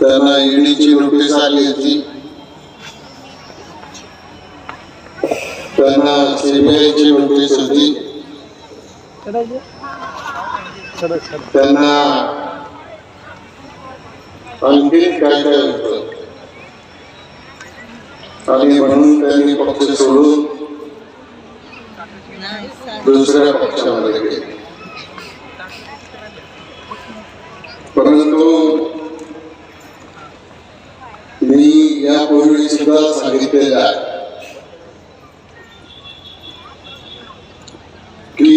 त्यांना ईडीची नोटीस आली होती. त्यांना सीबीआयची नोटीस होती. त्यांना आणखी काय काय होतं? आणि म्हणून त्यांनी पक्ष सोडून दुसऱ्या पक्षामध्ये गेले. परंतु मी यापूर्वी सुद्धा सांगितलेलं आहे की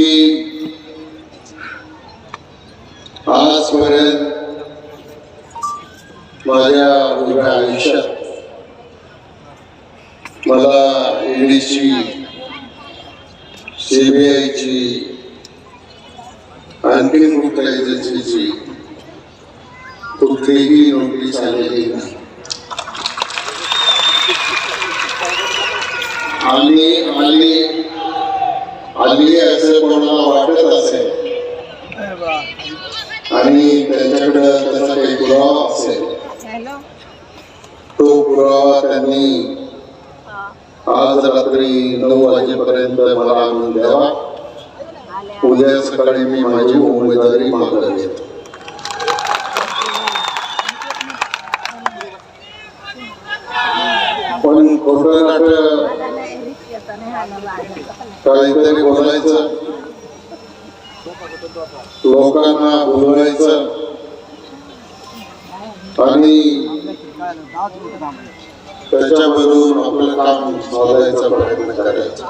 आजपर्यंत माझ्या उभ्या आयुष्यात मला ईडीची सीबीआयची आणखीन कुठल्या एजन्सीची कुठलीही नोटीस आलेली नाही आली आली आली असं कोणाला वाटत असेल आणि त्यांच्याकडे त्याचा काही पुरावा असेल तो पुरावा त्यांनी आज रात्री नऊ वाजेपर्यंत मला आणून द्यावा उद्या सकाळी मी माझी उमेदवारी मागं घेतो काहीतरी बोलायचं. लोकांना बोलवायचं आणि त्याच्यामधून आपलं काम साधायचा प्रयत्न करायचा.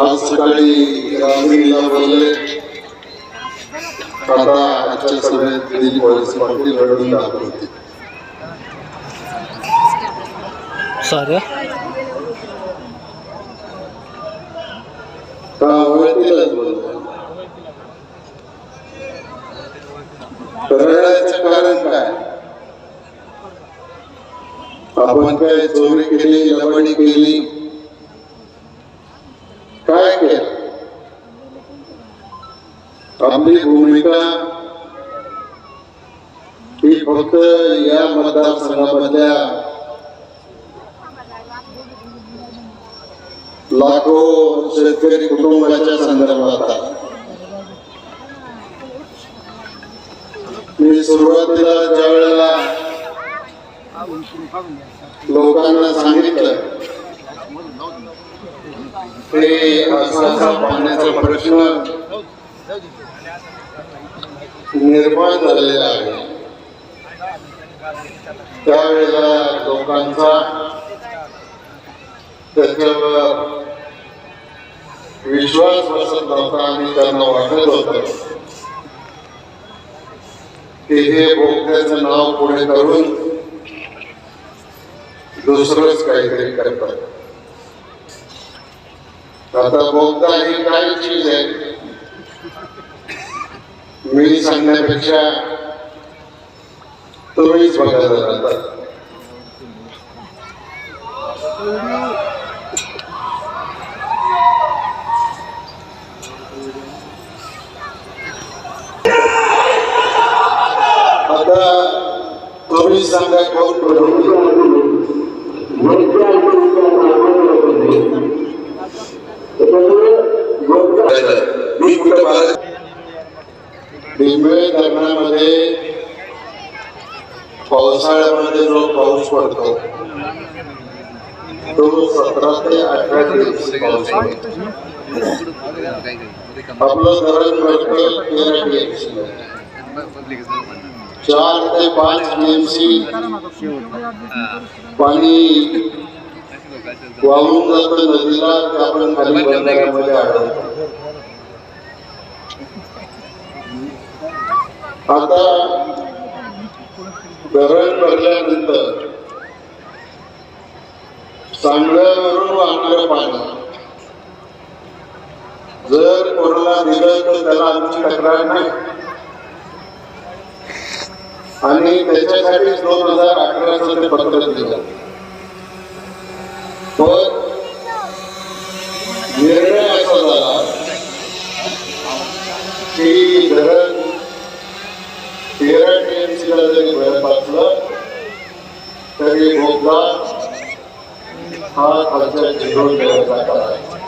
आज सकाळी रात्रीला बोलले आता आजच्या सभेत दिली पोलीस पाटील रडून दाखवते. सॉरी का बोलतो रडायचं कारण काय? आपण काय चोरी केली लबडी केली? काय केलं? आपली भूमिका ही फक्त या मतदारसंघामधल्या लाखो शेतकरी कुटुंबाच्या संदर्भात मी सुरुवातीला ज्या वेळेला लोकांना सांगितलं ते असा पाण्याचा प्रश्न निर्माण झालेला आहे. त्यावेळेला लोकांचा त्याच्यावर विश्वास बसत नव्हता आणि त्यांना वाटत होत की हे बोगद्याचं नाव पुढे करून दुसरंच काहीतरी करतात. आता बोगदा ही काय चीज आहे? मी सांगण्यापेक्षा तुम्हीच बघायला जातात आता तुम्ही सांगा कोण मी कुठं डिंबे धरणामध्ये पावसाळ्यामध्ये जो पाऊस पडतो तो सतरा ते अठरा दिवस पाऊस आपलं धरण भरतं तेरा TMC. चार ते पाच टीएमसी पाणी वाहून जातं नदीला आपण खाली बंधाऱ्यामध्ये आढळतो. आता धरण भरल्यानंतर सांगण्यावरून वाहणारं पाणी. जर कोणाला दिलं तर त्याला आमची तक्रार नाही. आणि त्याच्यासाठी दोन हजार अठराचं ते पत्र दिलं. निर्णय असा झाला की धरण तेरा टीएमसीला जरी भर पाचलं तरी बोगदा हा खालच्या चिडून लेवलचा करायचा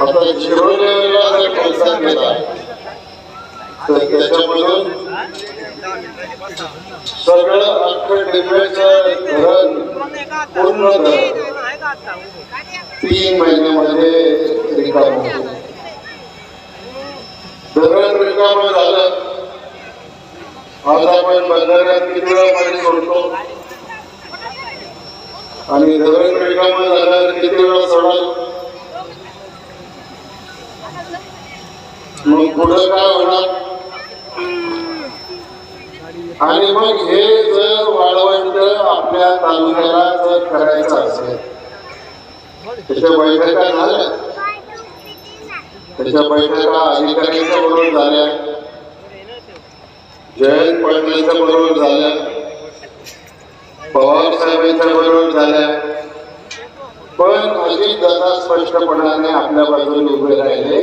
आता झिरोड लेवलला जर केला तर त्याच्यामधून सगळं अख्खं डिंब्याचं धरण पूर्ण धरण तीन महिन्यामध्ये रिकाम धरण रिकाम झालं आज आपण बंधाऱ्यात किती वेळा पाणी सोडतो आणि धरण रिकाम झाल्यावर किती वेळा सोडाल? मग पुढं काय होणार? आणि मग हे जर वाळवंट आपल्या तालुक्याला जर करायचं असेल त्याच्या बैठका झाल्या? त्याच्या बैठका अधिकाऱ्यांच्या बरोबर झाल्या? जयंत पाटलांच्या बरोबर झाल्या? पवार साहेबांच्या बरोबर झाल्या? पण अजित दादा स्पष्टपणाने आपल्या बाजूने उभे राहिले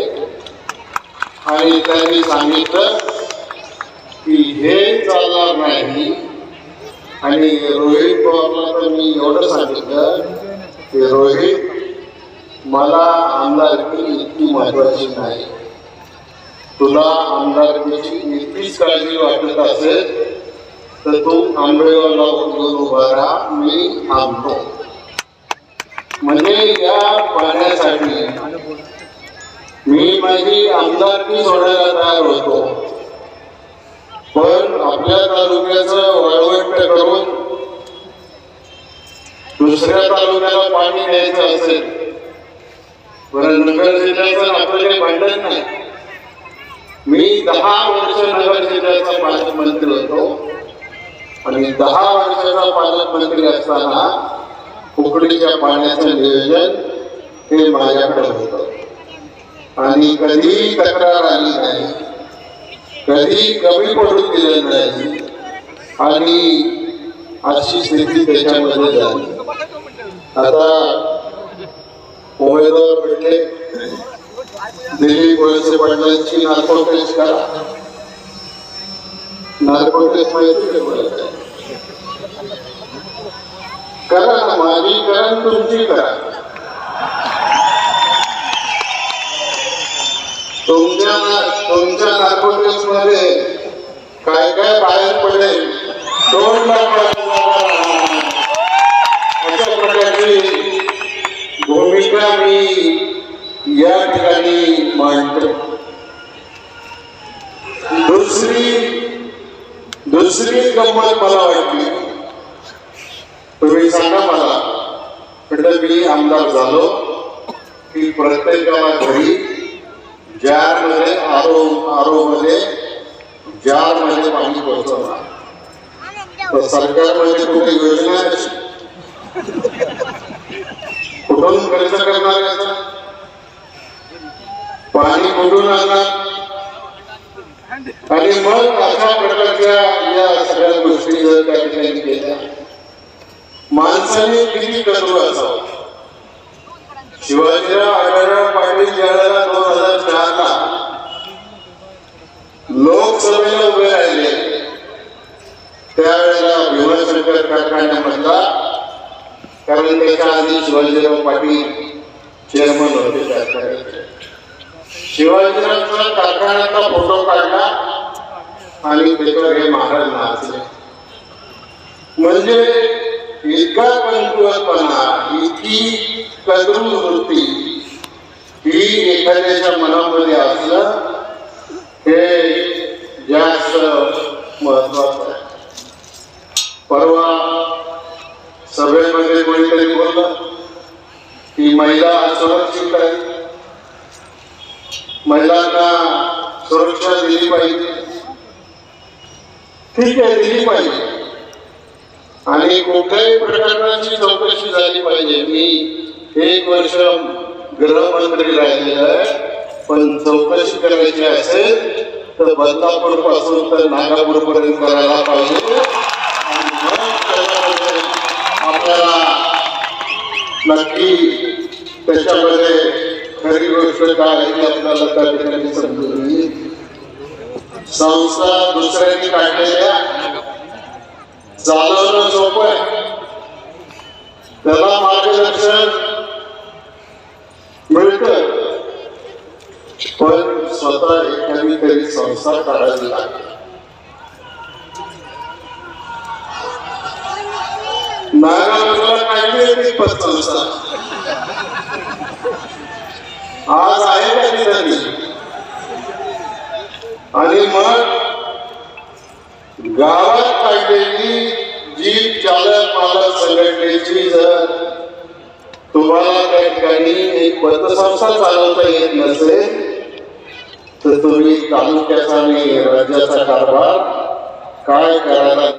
आणि त्यांनी सांगितलं चालणार नाही. आणि रोहित पवारला तर मी एवढं सांगितलं की रोहित मला आमदारकी इतकी महत्वाची नाही. तुला आमदारकीची इतकीच काळजी वाटत असेल तर तू आंबेवाला घेऊन उभा राहा मी थांबतो. म्हणजे या पाण्यासाठी मी माझी आमदारकी सोडायला तयार होतो. तालुक्याचं वाळवंट करून दुसऱ्या तालुक्याला पाणी द्यायचं असेल पण नगर जिल्ह्याचं आपलं काही भांडण नाही. मी दहा वर्ष नगर जिल्ह्याचा पालकमंत्री होतो. आणि दहा वर्षाचा पालकमंत्री असताना कोकणीच्या पाण्याचं नियोजन हे माझ्याकडे होतं. आणि कधीही तक्रार आली नाही. कधी कमी पडून दिलेलं नाही. आणि अशी स्थिती त्याच्यामध्ये झाली. आता उमेदवार भेटले. दिल्ली वळसे पाटलांची नार्को टेस्ट करा नार्को टेस्ट माहिती का करा ना माझी करा तुमची करा. तुमच्या तुमच्या नार्कोटिक्समध्ये काय काय बाहेर पडले दोन अशा प्रकारची भूमिका मी या ठिकाणी मांडतो. दुसरी दुसरी गंमत मला वाटली. तुम्ही सांगा मला. म्हटलं मी आमदार झालो. की प्रत्येकाला घरी जारमध्ये आरो आरो मध्ये जारमध्ये पाणी पोहोचवणार तर सरकारमध्ये कुठे योजना आहे? कुठून खर्च करणार याचा पाणी कुठून आणणार? आणि मग अशा प्रकारच्या या सगळ्या गोष्टी जर त्या ठिकाणी केल्या माणसाने किती कर्तव्य असावं? शिवाजीराव आढळराव पाटील ज्यावेळेला दोन हजार चारला लोकसभेला उभे राहिले त्यावेळेला भीमाशंकर कारखान्यामधला कारण त्याच्या आधी शिवाजीराव पाटील चेअरमन होते कारखान्याचे शिवाजीरावचा कारखान्याचा फोटो काढला आणि त्याच्यावर हे महाराज नाचले. म्हणजे इतका कणकुवतपणा इतकी कदरू वृत्ती ही एखाद्याच्या मनामध्ये आली हे जास्त महत्वाचं आहे परवा सभेमध्ये कोणीतरी बोललं की महिला असुरक्षित आहे महिलांना सुरक्षा दिली पाहिजे. ठीक आहे दिली पाहिजे. आणि कुठल्याही प्रकरणाची चौकशी झाली पाहिजे. मी एक वर्ष गृहमंत्री राहिलेलं आहे. पण चौकशी करायची असेल तर बदलापूरपासून तर नागापूर पर्यंत करायला पाहिजे. आणि मग आपल्याला नक्की त्याच्यामध्ये घरी वेळोवेळी बाळगायची आपल्याला त्या ठिकाणी समजून संस्था दुसऱ्यांनी काढलेल्या चालवणं सोप आहे. त्याला मार्गदर्शन मिळत. पण स्वतः एखादी तरी संस्था काढावी लागते. नारायण काढली पण संस्था. आज आहे का आणि मग गावात पाहिलेली जी चालक मालक संघटनेची जर तुम्हाला त्या ठिकाणी एक पतसंस्था चालवता येत नसेल तर तुम्ही तालुक्याचा आणि राज्याचा कारभार काय करायला